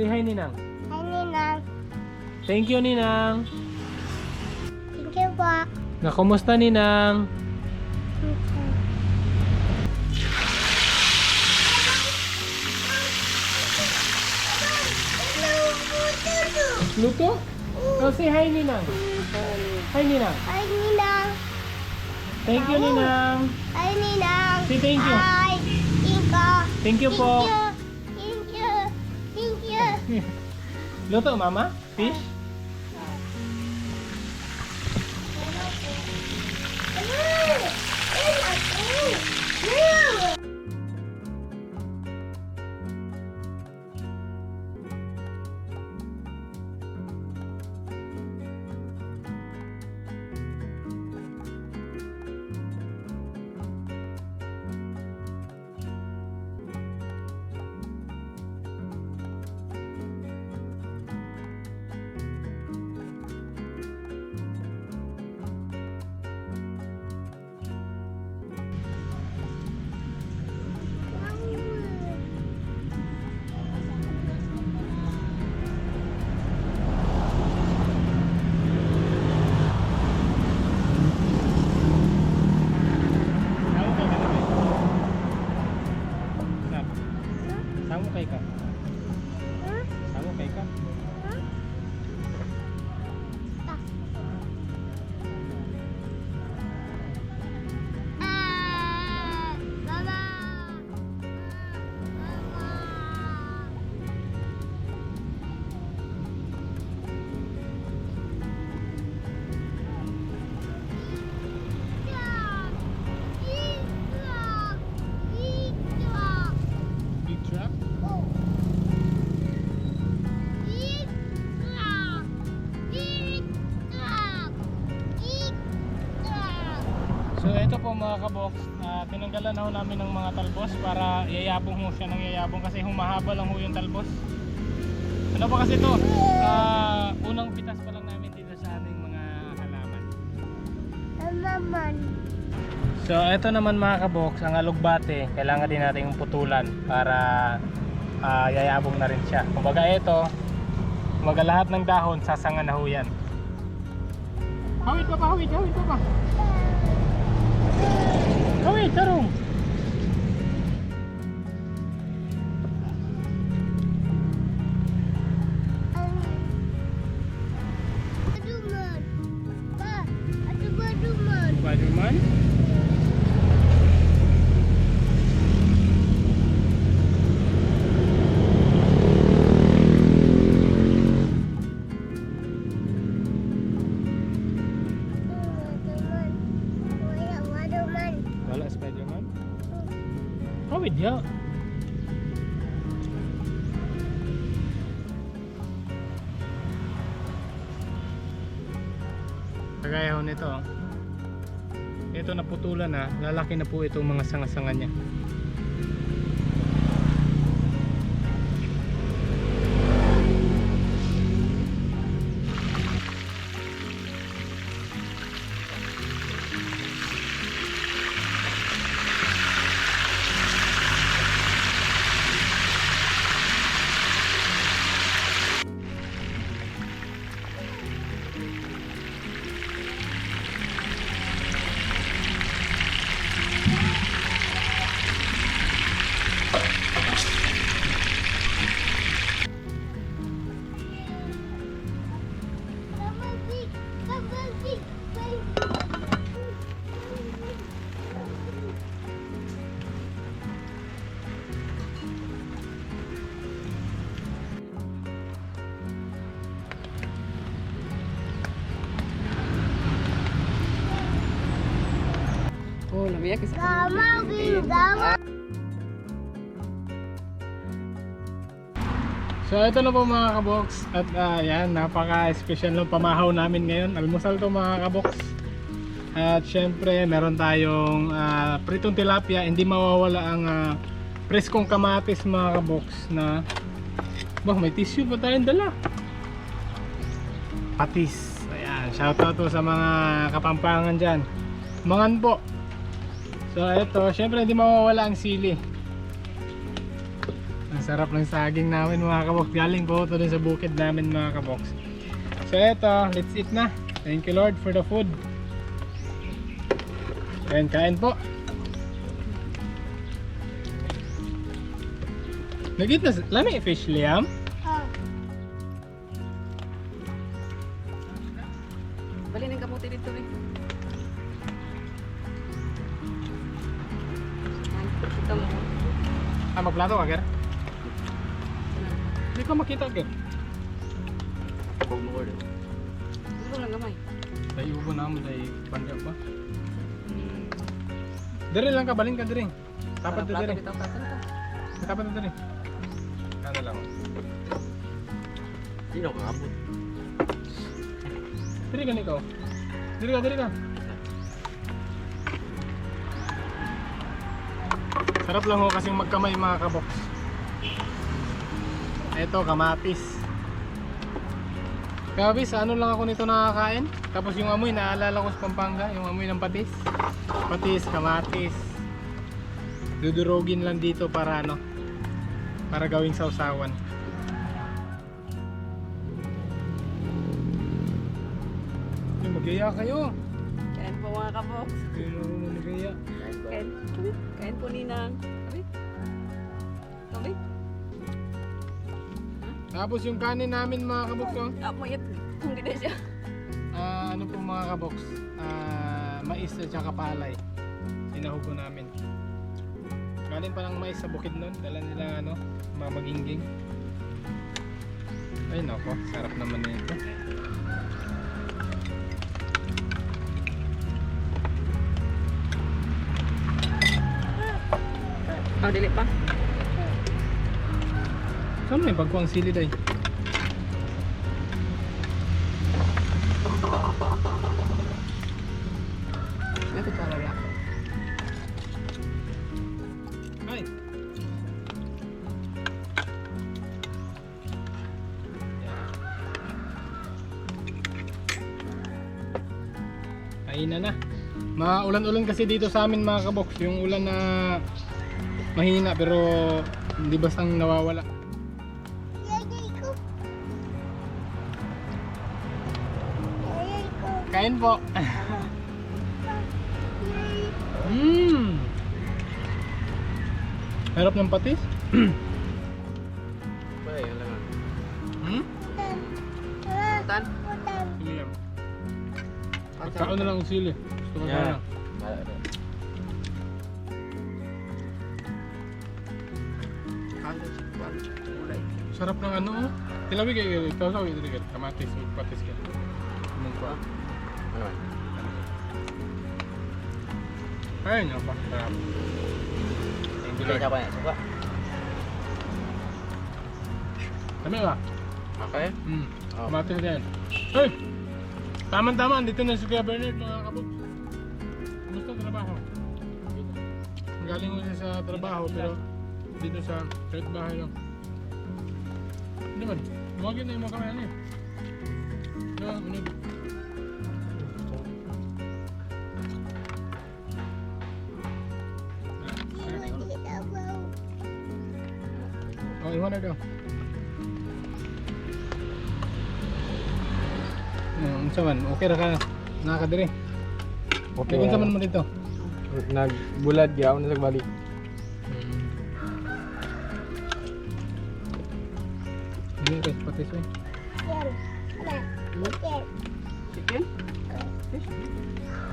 Say hi, Ninang. Hi, Ninang. Thank you, Ninang. Thank you po. Na, kumusta, Ninang? Luto? Oh, say hi, Ninang. Hi, Ninang. Hi, Ninang. Thank you, Ninang. Hi, Ninang. Say thank you. Hi. Thank you. Thank you po. Thank Luto, Mama? Fish? Mga kabox, uh, tinanggalan na ho namin ng mga talbos para yayabong ho siya ng yayabong kasi humahaba lang ho yung talbos. Ano ba kasi to? Ah, unang pitas pa lang namin dito sa aming mga halaman. Naman. So ito naman mga kabox, ang alugbate, kailangan din nating putulan para ah, yayabong na rin siya. Kumbaga ito, kumbaga lahat ng dahon sasanga na ho yan. Hawid pa pa, hawid, hawid pa pa. Hawid, tarong. Hawid ya. Kagaya nito. oh. Ito naputulan na, lalaki na po itong mga sanga-sanga niya. Oh, lamia kasi. Gama, gama. So ito na po mga kabox at ah, yan napaka-special ng pamahaw namin ngayon. Almusal to mga kabox. At syempre meron tayong ah, pritong tilapia, hindi mawawala ang ah, preskong kamatis mga kabox na Bah, may tissue pa tayong dala. Patis. Ayan, shoutout po sa mga kapampangan dyan. Mangan po. So ito, syempre hindi mawawala ang sili. Ang sarap ng saging namin mga kabox. Galing po ito sa bukid namin mga kabox. So eto, let's eat na. Thank you Lord for the food. Kain kain po. Nagit na, lami fish liam. Magplato ka, Ger? Hindi ko makita, Ger. Ito lang gamay. Tayo ubo na mo, tayo banda pa. Hmm. Dire lang ka, baling ka dire. Tapat na to. Tapat na dire. Ano lang. Sino ka abot? Dire ka nikaw. Dire ka, dire ka. Sarap lang ho kasing magkamay mga kabox. Ito, kamatis. Kabis, ano lang ako nito nakakain. Tapos yung amoy, naalala ko sa Pampanga, yung amoy ng patis. Patis, kamatis. Dudurogin lang dito para ano, para gawing sausawan. Magaya kayo. Kain po mga kabox. Pero magaya. Kain. Kain. Kain po ninang. Kabi. Kabi. Tapos yung kanin namin mga kabox, oh. Ah, yun. Kung ganda siya. Ah, ano po mga kabox? Ah, mais at saka palay. Sinahugo namin. Galing pa ng mais sa bukid nun. Dala nila ano, mga maginging. Ay nako, sarap naman nito. Oh, dili pa. Saan may bagkwang sili day? Ito pa wala. Ay! Kainan na. Maulan-ulan kasi dito sa amin mga kabox. Yung ulan na mahina pero hindi bastang nawawala. Kain po. Mmm! Harap ng patis? Ba, yan lang. Hmm? Tan. Tan. Pagkaon na lang ng sili. Gusto ko Yeah. sana. Wala na. Kalo si Juan. Ulay. Sarap ng ano oh. Tilawi kayo, ito sa ito ito kamatis, ug patis ka. Mong pa. Ano man? Ay, napa. Sarap. Thank you, Hindi Lord. ka pa yan. Suka. Kami ba? Okay? Hmm. Oh. Kamatis din. Hey! Tama-tama, andito na si Kuya Bernard mga kabog. Ang trabaho? Galing mo siya sa trabaho pero dito sa kahit bahay lang. Hindi man, huwagin na yung mga kamay ano eh. Hindi kita bau. Oh, iwan na daw. Hmm, unsa man, okay ra ka nakakadiri. Okay, unsa man mo dito? Nagbulad ya, ako na nagbalik. Hindi guys, patis eh. Yan. Na. Yan. Chicken?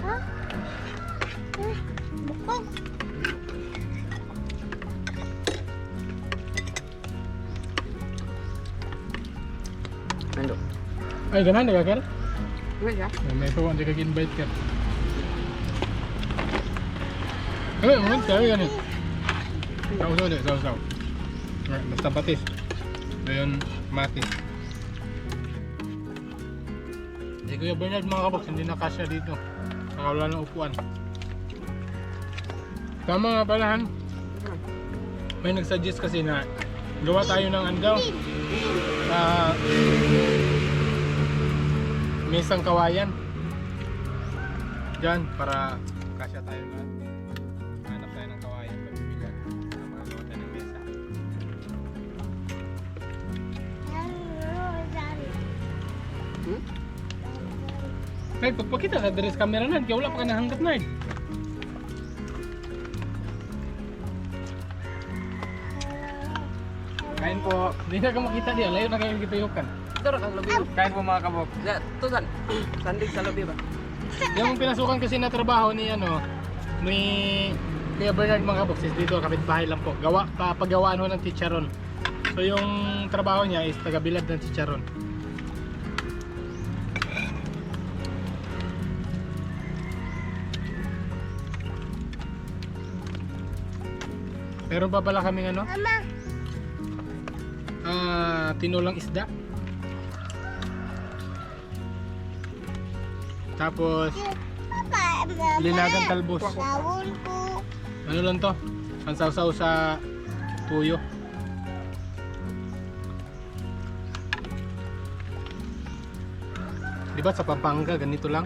Ha? Ah, Bukog. Nando. Ay, ganahan na ka, Kel? Ulay siya. Ay, May tuwan, di ka invite ka. Ay, ulit ka, yan eh. Sausaw di, sausaw. Ay, Basta patis. Ito yun, matis. Si Kuya Bernard mga kaboks, hindi na kasya dito. Nakawala ng upuan. Tama nga pala, Han. May nagsuggest kasi na gawa tayo ng andaw. Ah, mesang kawayan. Diyan, para Kahit pagpakita sa dress camera na, kaya wala pa ka nahanggat na eh. Kain po. Hindi na ka makita diya. Layo na kayo kituyukan. Ito ra ka sa lobby. Kain po mga kabok. Ya, to san. Sandig sa lobby ba? Yung pinasukan kasi na trabaho ni ano, ni Kuya Bernard mga kaboksis dito, kapitbahay lang po. Gawa, papagawaan ho ng chicharon. So yung trabaho niya is tagabilad ng chicharon. Meron pa pala kaming ano, Mama, ah, tinulang isda. Tapos, linagang talbos. Lawon ko. Ano lang to? Pansawsaw sa tuyo. Di ba sa Pampanga ganito lang?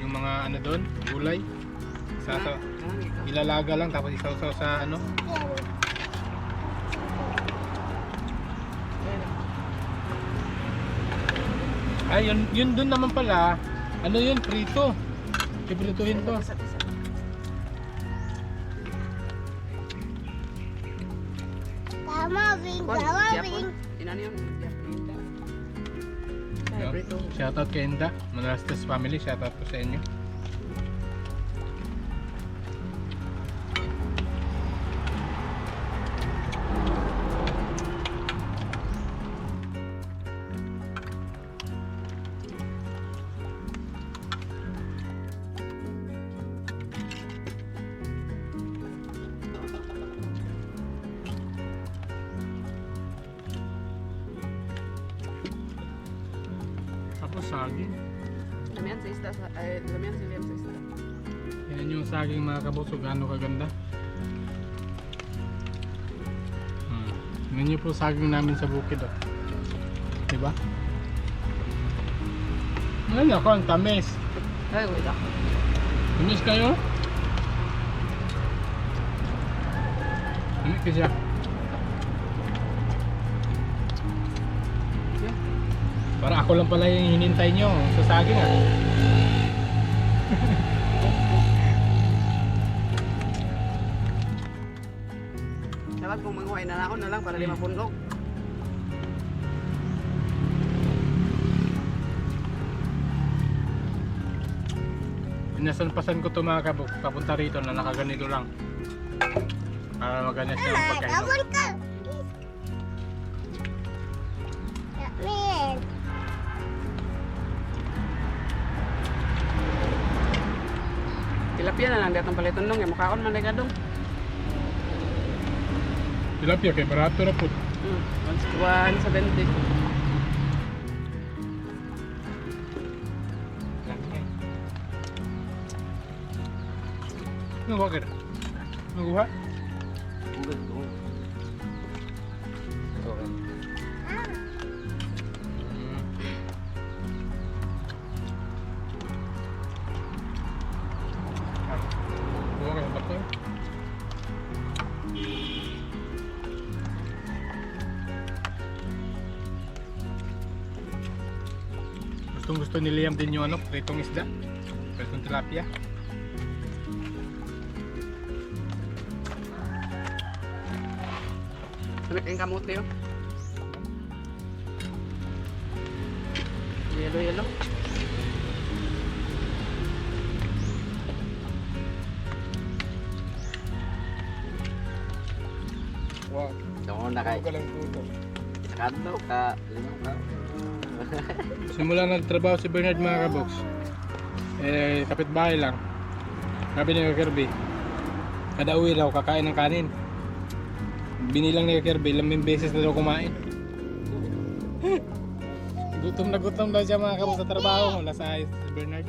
Yung mga ano doon, gulay. Sa, sa ilalaga lang tapos isawsaw sa ano? Ay, yun, yun doon naman pala. Ano yun? Prito. Piprituhin to. Tama, Bing. Tama, Bing. Inano yun? Yapinda. No? Prito. Shoutout kay Inda, Manastas family, shoutout po sa inyo. Saging. Lamian sa isda sa ay lamian sa liam sa isda. Yan yung saging mga kabusog, gaano kaganda. Hmm. Yan yung po saging namin sa bukid. Oh. Diba? Ano ako, ang tamis. Ay, wait ako. Tamis kayo? Tamis ka siya. Para ako lang pala yung hinintay nyo sa saging ah. Dapat kung manguhay na ako na lang para lima pundok. Pinasan-pasan ko to mga kabuk, papunta rito na nakaganito lang. Para maganda siya ang Mama, Tilapia na lang datang paliton dong, yung mukhaon man kadong. Tilapia kay barato na po. Hmm, 170. Ano ba kaya? Gustong gusto ni Liam din yung ano, pritong isda. Pritong tilapia. Samit yung kamote oh. Yellow, yellow. Wow. Ito na kay. lang tuto. Nakadlaw ka. Lima ka. Simula nagtrabaho si Bernard mga kabox. Eh, kapitbahay lang. Sabi ni Kirby, kada uwi daw kakain ng kanin. Binilang ni Kirby, lamang beses na daw kumain. gutom na gutom daw siya mga kabox sa trabaho. Nasa ayos si Bernard.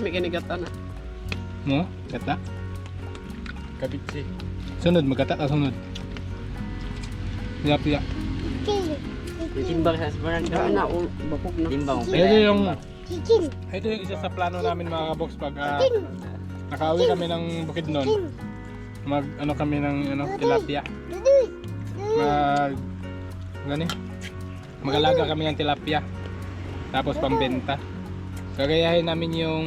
May kinigatan na. Mo? Kata? Kabitsi. Sunod, magkata ka sunod. Tilapia. chicken. Timbang sa Esperan Kaya na, bakog na. Timbang. Ito yung, Chicken. ito yung isa sa plano namin mga kabox pag ah, nakauwi kami ng Bukidnon. Chicken. mag ano kami ng ano tilapia. Mag gani. Mag-alaga kami ng tilapia. Tapos pambenta. Gagayahin namin yung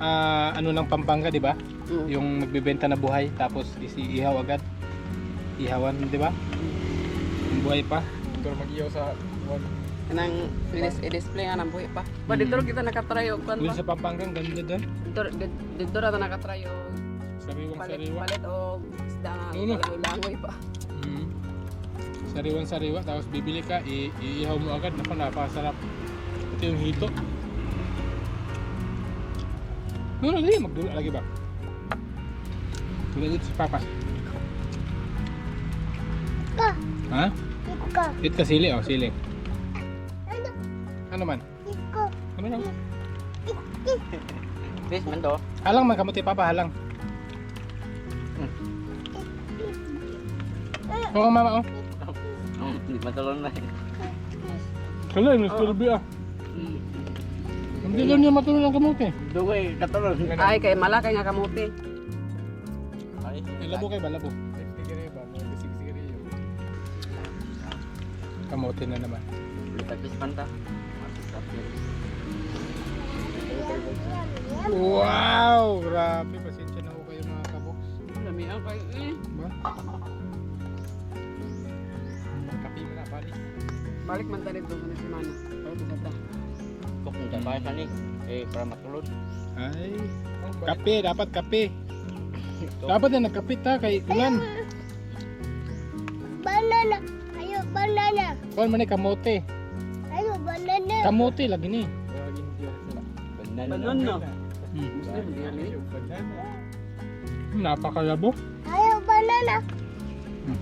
ah, ano ng Pampanga, di ba? Mm. Yung nagbebenta na buhay tapos isi-ihaw agad. Ihawan, di ba? Yung buhay pa. Pero mag-ihaw sa Kanang i-dis- i-display nga ng buhi pa. Ba dito rin kita kwan Doon pa. sa Pampanga, ang ganda doon. Dito dito- dito ra og Sariwang palit sariwa. palit og isda nga langoy pa. Mm. Sariwan sariwa tapos bibili ka, i- iihaw mo agad. Naku, napakasarap. Ito yung hito. No, no, dali, magdula lagi ba? Dula dito si Papa. Ka. Ha? Ika. Hit ka sili, oh, sili. Ano? Ano man? Ika. Ano lang? Fish man to. Halang man, kamuti Papa, halang. Oo, mama, oh. Oh, Hindi matulong na. Kala, yung nasturbi ah. Hindi lang niya matulog ng kamuti. Dugay katulong. Ay kay malakay nga kamuti. Ay, labo kayo ba, labo? Kamuti na naman. Fish man ta. Wow! Grabe, pasensya na ko kayo mga kaboks. Lami ang kay eh. Ba? Kapi mo na, pali. Balik man ta dito sa semana. Ay bisa ta. Kung hindi pa ka ni. Eh, para matulog. Ay, kape, dapat kape. Dapat na nagkape ta kay ulan. Banana. Ayo banana. Kuan man ni kamote. Ayo banana. Kamote lagi ni. Banana. Banana. Hmm. Napakalabo. Ayo banana. Hmm.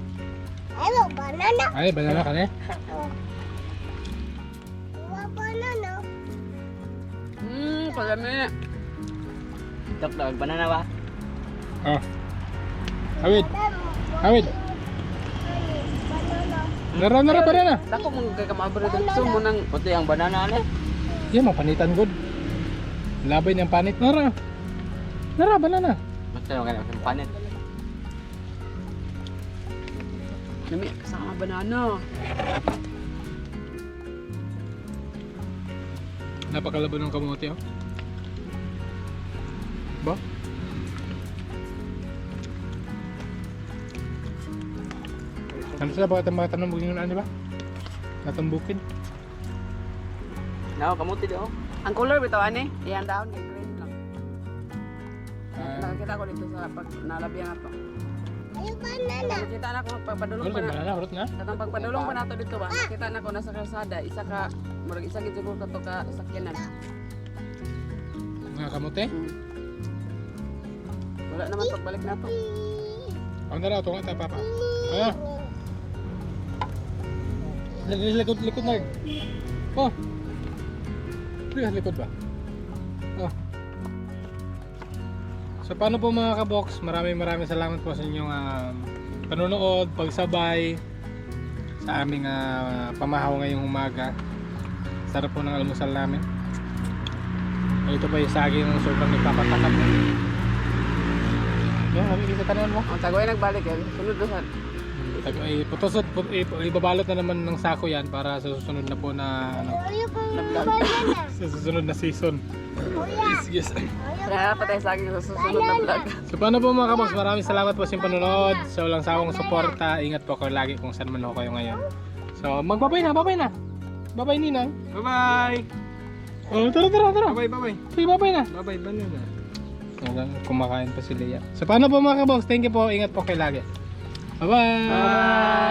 Ayo banana. Ay, banana ka. Dua banana. Hmm, kalami. Tok lang, banana ba? Oh. Awid, awid. Banana. Nara, nara, banana. Dako mong kay kamabro dito mo nang Puti ang banana ni. Yan, mapanitan good. Labay niyang panit. Nara. Nara, banana. Basta yung ganyan, yung panit. lami kasama banana. Napakalabo ng kamote, oh. Ano sila bakit ang mga tanong bugin ano ba? Natambukin. Nako, kamuti di oh. Ang color bitaw ani, iyan daon kay green lang. Ah, Nakakita ko dito sa pag nalabihan ato. Ayo banana. Nakita na ko magpapadulong Urot pa na na. banana, urot na. Katang pagpadulong pa nato dito ba? Nakita na ko nasa kalsada, isa ka murag isa gid siguro kato ka sakyanan. Mga kamote. Hmm. Wala naman pagbalik nato. Ang dala, ito nga tayo, papa. Ano? Likod, likod, na. Oh. Lihat, likod ba? Oh. So paano po mga kabox, maraming maraming salamat po sa inyong um, panonood, pagsabay sa aming ah, pamahaw ngayong umaga. Sarap po ng almusal namin. Ito pa yung saging ng sobrang nagpapatakap. Yan, yeah, kita tanan mo. Ang tagoy nagbalik eh. Sunod doon sa Tag- ay, putusot, put, i- ibabalot na naman ng sako yan para sa susunod na po na ano, sa susunod na season. Kuya. Yes. kaya patay sa akin sa susunod na vlog. So paano po mga kabox, maraming salamat po sa panonood. Sa walang sawang suporta, ingat po kayo lagi kung saan man ho kayo ngayon. So magbabay na, babay na. Babay Ninang. Bye-bye! Oh, tara tara tara. Bye-bye, bye-bye. Sige, babay na. Bye-bye, banana. Kumakain pa si Leia. So paano po mga kabox, thank you po, ingat po kayo lagi. 拜拜。